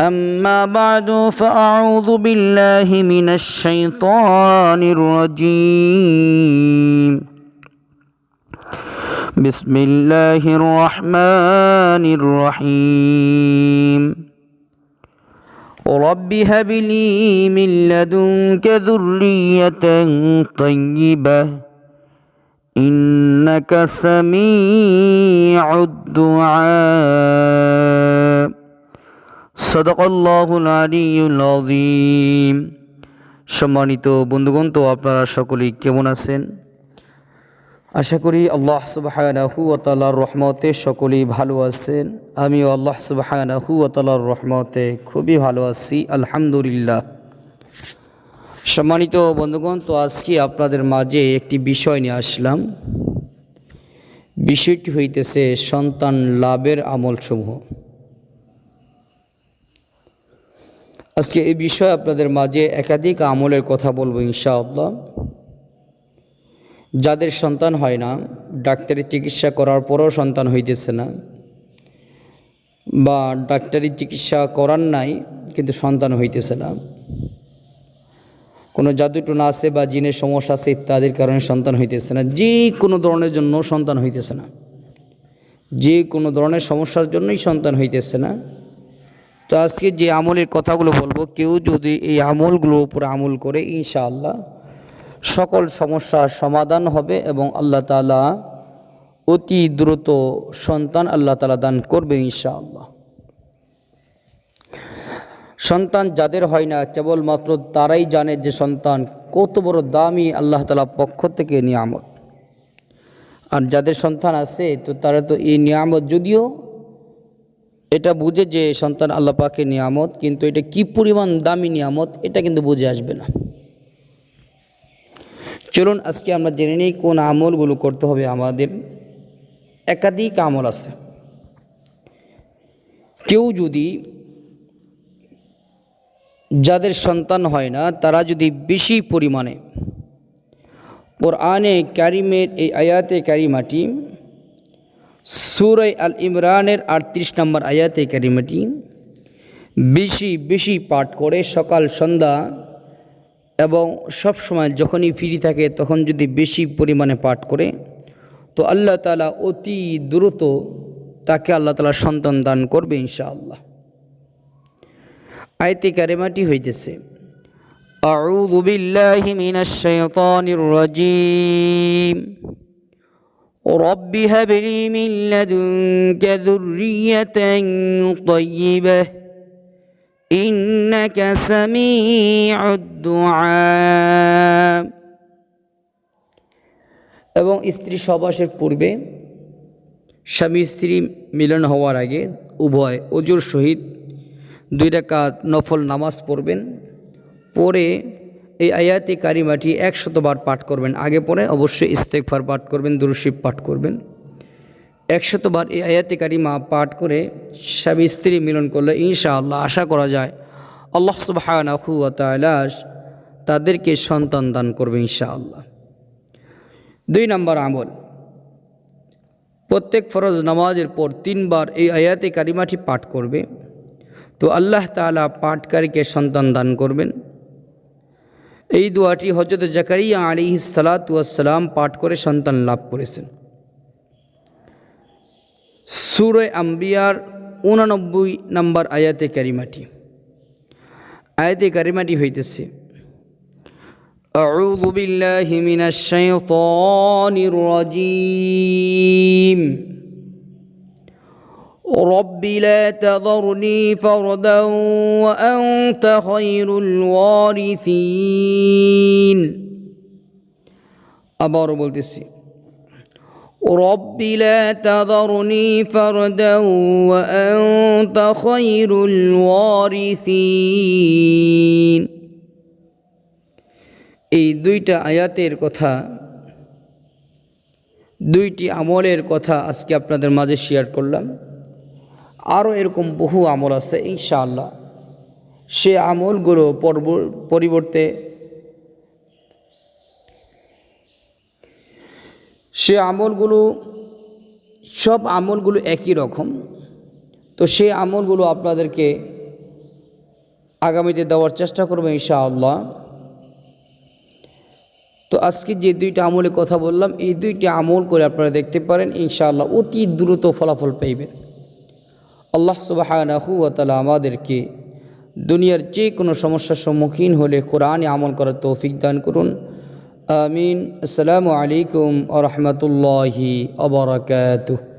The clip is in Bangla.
أما بعد فأعوذ بالله من الشيطان الرجيم. بسم الله الرحمن الرحيم. رب هب لي من لدنك ذرية طيبة إنك سميع الدعاء. সদক আলিম সম্মানিত বন্ধুগণ, তো আপনারা সকলেই কেমন আছেন? আশা করি আল্লাহ সুবাহানাহু আতালার রহমতে সকলেই ভালো আছেন। আমিও আল্লাহ সুবাহানাহু আতালার রহমতে খুবই ভালো আছি, আলহামদুলিল্লাহ। সম্মানিত বন্ধুগণ, তো আজকে আপনাদের মাঝে একটি বিষয় নিয়ে আসলাম। বিষয়টি হইতেছে সন্তান লাভের আমলসমূহ। আজকে এই বিষয়ে আপনাদের মাঝে একাধিক আমলের কথা বলব ইনশাআল্লাহ। যাদের সন্তান হয় না, ডাক্তারি চিকিৎসা করার পরেও সন্তান হইতেছে না, বা ডাক্তারি চিকিৎসা করার নাই, কিন্তু সন্তান হইতেছে না। কোনো জাদুটুনা আছে বা জিনের সমস্যা আছে ইত্যাদির কারণে সন্তান হইতেছে না। যে কোনো ধরনের জন্য সন্তান হইতেছে না। যে কোনো ধরনের সমস্যার জন্যই সন্তান হইতেছে না। তো আজকে যে আমলের কথাগুলো বলব, কেউ যদি এই আমলগুলোর উপর আমল করে, ইনশাআল্লাহ সকল সমস্যার সমাধান হবে এবং আল্লাহ তালা অতি দ্রুত সন্তান আল্লাহ তালা দান করবে ইনশাআল্লাহ। সন্তান যাদের হয় না, কেবলমাত্র তারাই জানে যে সন্তান কত বড় দামি আল্লাহ তালা পক্ষ থেকে নিয়ামত। আর যাদের সন্তান আছে, তো তারা তো এই নিয়ামত যদিও এটা বুঝে যে সন্তান আল্লাহ পাকের নিয়ামত, কিন্তু এটা কি পরিমাণ দামি নিয়ামত, এটা কিন্তু বুঝে আসবে না। চলুন আজকে আমরা জেনে নিই কোন আমলগুলো করতে হবে আমাদের। একাধিক আমল আছে। কেউ যদি যাদের সন্তান হয় না, তারা যদি বেশি পরিমাণে কোরআনে কারিমের এই আয়াতে কারিমাটি সুরাই আল ইমরানের আটত্রিশ নম্বর আয়াতে কারিমাটি বেশি বেশি পাঠ করে সকাল সন্ধ্যা এবং সব সময় যখনই ফ্রি থাকে তখন যদি বেশি পরিমাণে পাঠ করে তো আল্লাহ তালা অতি দ্রুত তাকে আল্লাহ তালা সন্তান দান করবে ইনশাআল্লাহ আয়তে কারেমাটি হইতেছে أعوذ بالله من الشيطان الرجيم رب هب لي من لدنك ذرية طيبة إنك سميع الدعاء এবং স্ত্রী সবাসের পূর্বে স্বামী স্ত্রী মিলন হওয়ার আগে উভয় অজুর সহিত দুই রাকাত নফল নামাজ পড়বেন পরে এই আয়াতি কারিমাটি একশতবার পাঠ করবেন। আগে পরে অবশ্যই ইস্তেকফার পাঠ করবেন দুরুশিব পাঠ করবেন। একশতবার এই আয়াতি কারিমা পাঠ করে স্বামী স্ত্রী মিলন করলে ইনশাআল্লাহ আশা করা যায় আল্লাহ তালাস তাদেরকে সন্তান দান করবে ইনশাআল্লাহ। দুই নম্বর আমল। প্রত্যেক ফরজ নামাজের পর তিনবার এই আয়াতে কারিমাটি পাঠ করবে। তো আল্লাহ তালা পাঠকারীকে সন্তান দান করবেন। এই দোয়াটি হজরত জাকারিয়া আলী সালাতাম পাঠ করে সন্তান লাভ করেছেন সুরে আম্বিয়ার উনানব্বই নম্বর আয়াতে কারিমাটি আয়াতে কারিমাটি হইতেছে أعوذ بالله من الشيطان الرجيم رب لا تذرني فردا وأنت خير الوارثين আবার বলতেছি رب لا تذرني فردا وأنت خير الوارثين এই দুইটা আয়াতের কথা দুইটি আমলের কথা আজকে আপনাদের মাঝে শেয়ার করলাম আরও এরকম বহু আমল আছে, ইনশাআল্লাহ। সে আমলগুলো পরিবর্তে সে আমলগুলো, সব আমলগুলো একই রকম। তো সেই আমলগুলো আপনাদেরকে আগামীতে দেওয়ার চেষ্টা করব, ইনশাআল্লাহ। তো আজকে যে দুইটা আমলে কথা বললাম, এই দুইটি আমল করে আপনারা দেখতে পারেন, ইনশাআল্লাহ অতি দ্রুত ফলাফল পাইবেন। আল্লাহ সুবাহানাহু তালা আমাদেরকে দুনিয়ার যে কোনো সমস্যার সম্মুখীন হলে কোরআনে আমল করার তৌফিক দান করুন। আমিন। আসসালামু আলাইকুম আ রহমতুল্লাহি আবরাকাতুহ